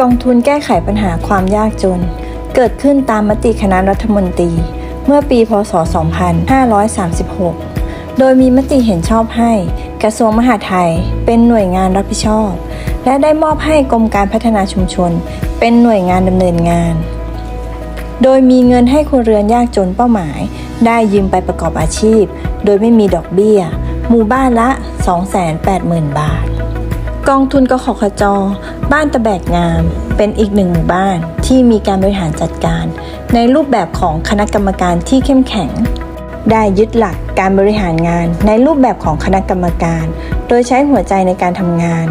กองทุนแก้ไขปัญหาความยากจน เกิดขึ้นตามมติคณะรัฐมนตรี เมื่อปี พศ 2536 โดยมีมติเห็นชอบให้กระทรวงมหาดไทยเป็นหน่วยงานรับผิดชอบ และได้มอบให้กรมการพัฒนาชุมชน เป็นหน่วยงานดำเนินงาน โดยมีเงินให้ครัวเรือนยากจนเป้าหมาย ได้ยืมไปประกอบอาชีพ โดยไม่มีดอกเบี้ย หมู่บ้านละ 280,000 บาท กองทุนกขขจ บ้านตะแบกงาม เป็นอีกหนึ่งหมู่บ้านที่มีการบริหารจัดการ ในรูปแบบของคณะกรรมการที่เข้มแข็ง ได้ยึดหลักการบริหารงานในรูปแบบของคณะกรรมการ โดยใช้หัวใจในการทำงาน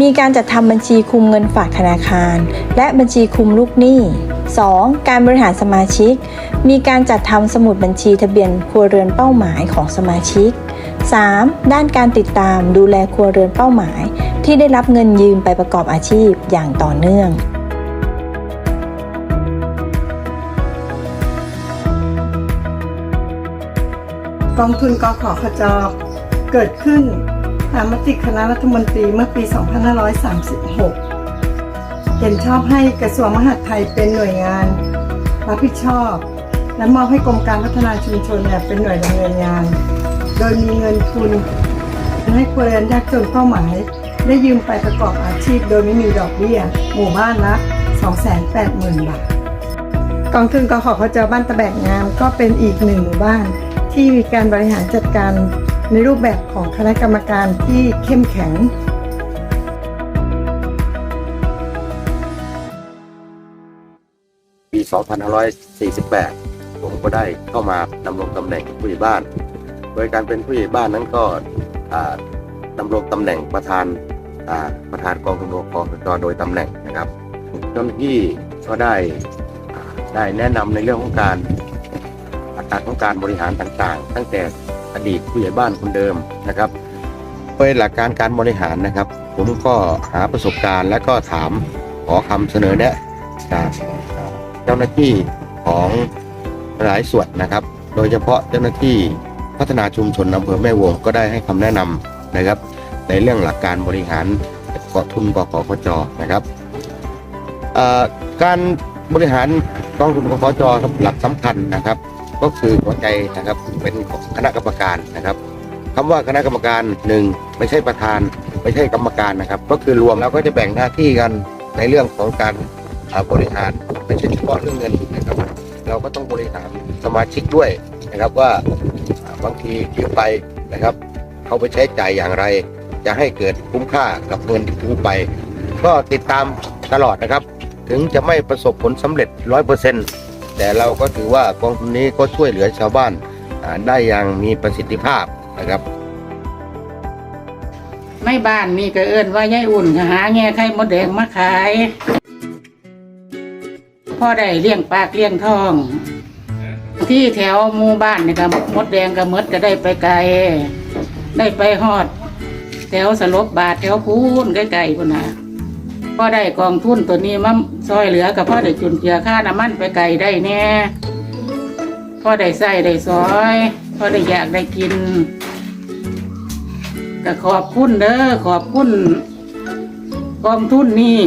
มีการจัดทำบัญชีคุมเงินฝากธนาคาร และบัญชีคุมลูกหนี้ 2. การบริหารสมาชิก มีการจัดทำสมุดบัญชีทะเบียนครัวเรือนเป้าหมายของสมาชิก 3. ด้านการติดตามดูแลครัวเรือนเป้าหมาย ที่ได้รับเงินยืมไปประกอบอาชีพอย่างต่อเนื่องกองทุนกอขอขจเกิดขึ้นตามมติคณะรัฐมนตรีเมื่อปี 2536 เห็นชอบให้กระทรวงมหาดไทยเป็นหน่วยงาน รับผิดชอบ และมอบให้กรมการพัฒนาชุมชนเนี่ยเป็นหน่วยดำเนินงาน โดยมีเงินทุนให้ครัวเรือนยากจนเป้าหมาย ได้ยืมไปประกอบอาชีพโดยไม่มีดอกเบี้ย หมู่บ้านละ 280,000 บาท กองทุนกขขจบ้านตะแบกงามก็เป็นอีกหนึ่งหมู่บ้าน ที่มีการบริหารจัดการในรูปแบบของคณะกรรมการที่เข้มแข็งปี 2548 ผมก็ได้เข้ามาดำรงตำแหน่งผู้ใหญ่บ้าน โดยการเป็นผู้ใหญ่บ้านนั้นก็อ่าดำรงตำแหน่งประธาน ประธานกองทุนกองจโดยตำแหน่งนะครับเจ้าหน้าที่ก็ได้ได้แนะนำในเรื่องของการอัตราของการบริหารต่างๆ ตั้งแต่อดีตผู้ใหญ่บ้านคนเดิมนะครับโดยหลักการการบริหารนะครับ ผมก็หาประสบการณ์และก็ถามขอคำเสนอแนะจากเจ้าหน้าที่ของหลายส่วนนะครับ โดยเฉพาะเจ้าหน้าที่พัฒนาชุมชนอำเภอแม่วงก็ได้ให้คำแนะนำนะครับ ในเรื่องหลักการบริหารกาะทุนกขขจนะครับการบริหารกองทุนกขจหลักสำคัญนะครับ ก็คือหัวใจนะครับเป็นของคณะกรรมการนะครับคำว่าคณะกรรมการหนึ่งไม่ใช่ประธาน ไม่ใช่กรรมการนะครับ ก็คือรวมแล้วก็จะแบ่งหน้าที่กันในเรื่องของการบริหารไม่ใช่เฉพาะเรื่องเงินนะครับเราก็ต้องบริหารสมาชิกด้วยนะครับว่าอ่าบางทียืมไปนะครับ เขาไปใช้จ่ายอย่างไร จะให้เกิดคุ้มค่ากับเงินที่กู้ไป ก็ติดตามตลอดนะครับ ถึงจะไม่ประสบผลสำเร็จร้อยเปอร์เซ็นต์แต่เราก็ถือว่ากองทุนนี้ก็ช่วยเหลือชาวบ้านได้อย่างมีประสิทธิภาพนะครับในบ้านนี่ก็เอิ้นว่ายายอุ่นหาแง่ไข่มดแดงมาขายพ่อได้เลี้ยงปากเลี้ยงท้อง ที่แถวหมู่บ้านนี่ก็มดแดงก็มดก็ได้ไปไกล ได้ไปฮอด แถวสลบบาทแถวพูนใกล้ๆพุ่นนะพ่อได้กองทุนตัวนี้มาซอยเหลือกับพ่อได้จุนเจือค่าน้ำมันไปไกลได้แน่พ่อได้ใส่ได้ซอยพ่อได้อยากได้กินก็ขอบคุณเด้อขอบคุณกองทุนนี่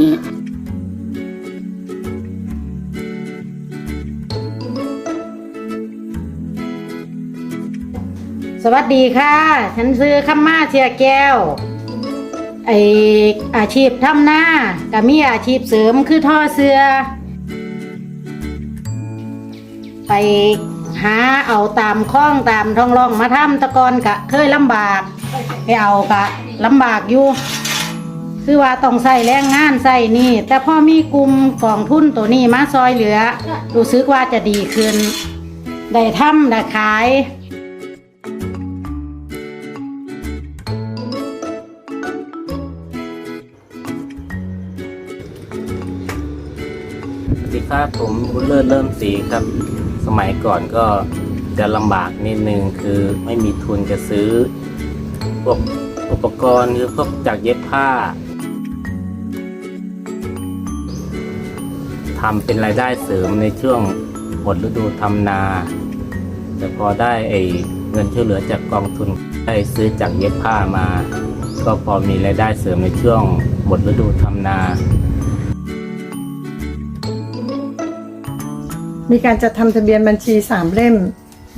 สวัสดีค่ะ ฉันซื้อข้ามาเชียแก้วไออาชีพทำหน้าก็มีอาชีพเสริมคือท่อเสือ ไปหาเอาตามคล้องตามท้องร่องมาทำตะกอนกะเคยลำบาก ไปเอากะลำบากอยู่ คือว่าต้องใส่แรงงานใส่นี่ แต่พ่อมีกลุ่มกองทุนตัวนี้มาซอยเหลือ รู้สึกว่าจะดีขึ้น ได้ทำได้ขาย ดีครับผมบุญเลิศเริ่มสีครับ สมัยก่อนก็จะลำบากนิดนึงคือไม่มีทุนจะซื้อ พวกอุปกรณ์คือพวกจากเย็บผ้าทำเป็นรายได้เสริมในช่วงหมดฤดูทำนา แต่พอได้ไอ้เงินช่วยเหลือจากกองทุนได้ซื้อจากเย็บผ้ามา ก็พอมีรายได้เสริมในช่วงหมดฤดูทำนา มีการจัดทำทะเบียนบัญชีสามเล่ม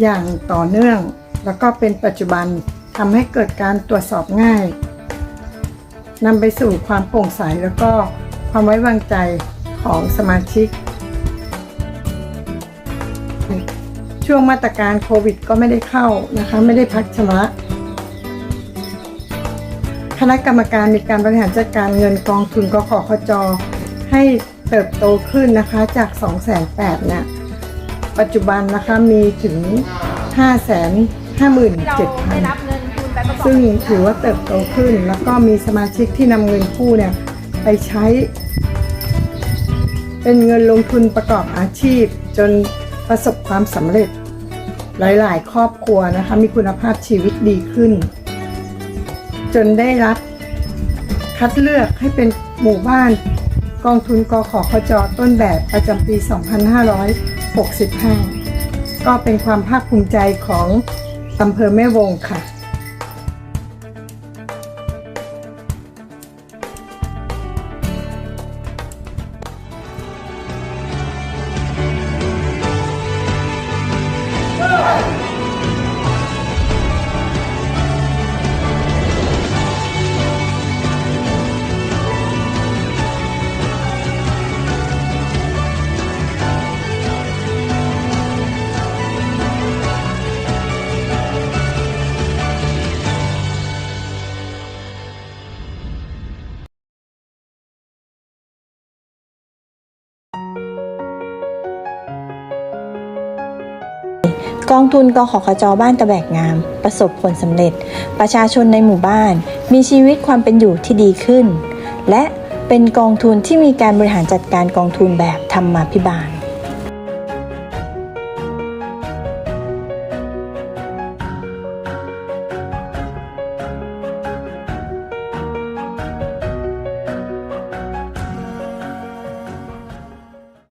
อย่างต่อเนื่อง แล้วก็เป็นปัจจุบันทำให้เกิดการตรวจสอบง่ายนำไปสู่ความโปร่งใสแล้วก็ความไว้วางใจของสมาชิก ช่วงมาตรการโควิดก็ไม่ได้เข้านะคะ ไม่ได้พักชำระคณะกรรมการมีการบริหารจัดการเงินกองทุนกขคจให้เติบโตขึ้นนะคะจาก 2 8 0 0 0เนี่ย ปัจจุบันนะคะมีถึง 5 5 7 0 0 0ซึ่งถือว่าเติบโตขึ้น แล้วก็มีสมาชิกที่นำเงินกู้เนี่ยไปใช้ เป็นเงินลงทุนประกอบอาชีพ จนประสบความสำเร็จ หลายๆ ครอบครัวนะคะมีคุณภาพชีวิตดีขึ้น จนได้รับ คัดเลือกให้เป็นหมู่บ้าน กองทุนกขคจต้นแบบประจำปี 65 ก็เป็นความภาคภูมิใจของอำเภอแม่วงค่ะ กองทุนกขคจบ้านตะแบกงาม ประสบผลสำเร็จ ประชาชนในหมู่บ้าน มีชีวิตความเป็นอยู่ที่ดีขึ้น และเป็นกองทุนที่มีการบริหารจัดการกองทุนแบบธรรมาภิบาล